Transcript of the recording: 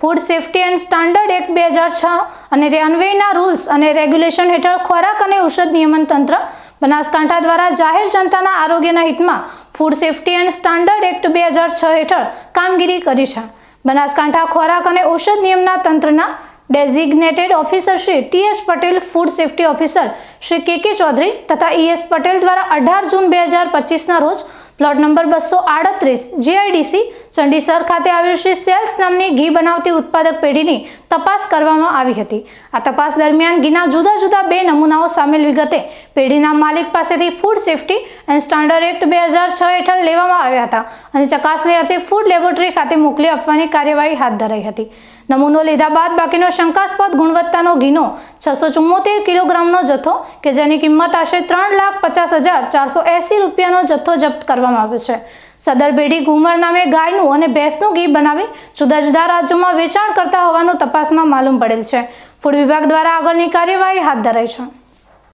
Food safety and standard act બે હજાર છ અને તે અન્વયના રૂલ્સ અને રેગ્યુલેશન હેઠળ ખોરાક અને ઔષધ નિયમન તંત્ર બનાસકાંઠા દ્વારા જાહેર જનતાના આરોગ્યના હિતમાં food safety and standard act બે હજાર છ હેઠળ કામગીરી કરી છે. બનાસકાંઠા ખોરાક અને ઔષધ નિયમના તંત્રના designated officer Shri T S Patel food safety officer Shri K K Chaudhary તથા ઈ એસ પટેલ દ્વારા અઢાર જૂન બે હજાર પચીસના રોજ પ્લોટ નંબર બસો આડત્રીસ, જીઆઈડીસી, ચંડીસર ખાતે આવેલ શ્રી સેલ્સ નામની ઘી બનાવતી ઉત્પાદક પેઢીની તપાસ કરવામાં આવી હતી. આ તપાસ દરમિયાન ઘીના જુદા જુદા બે નમૂનાઓ સામેલ વિગતે પેઢીના માલિક પાસેથી food safety and standard act બે હજાર છ હેઠળ લેવામાં આવ્યા હતા અને ચકાસણી અર્થે ફૂડ લેબોરેટરી ખાતે મોકલી આપવાની કાર્યવાહી હાથ ધરાઈ હતી. નમૂનો લીધા બાદ બાકીનો શંકાસ્પદ ગુણવત્તાનો ઘીનો છસો ચુમ્મોતેર કિલોગ્રામનો જથ્થો કે જેની કિંમત આશરે ત્રણ લાખ પચાસ હજાર ચારસો એંસી રૂપિયાનો જથ્થો જપ્ત કરવામાં આવ્યો છે. સદર પેઢી ઘુમર નામે ગાયનું અને ભેંસનું ઘી બનાવી જુદા જુદા રાજ્યોમાં વેચાણ કરતા હોવાનું તપાસમાં માલુમ પડેલ છે. ફૂડ વિભાગ દ્વારા આગળની કાર્યવાહી હાથ ધરાઈ છે.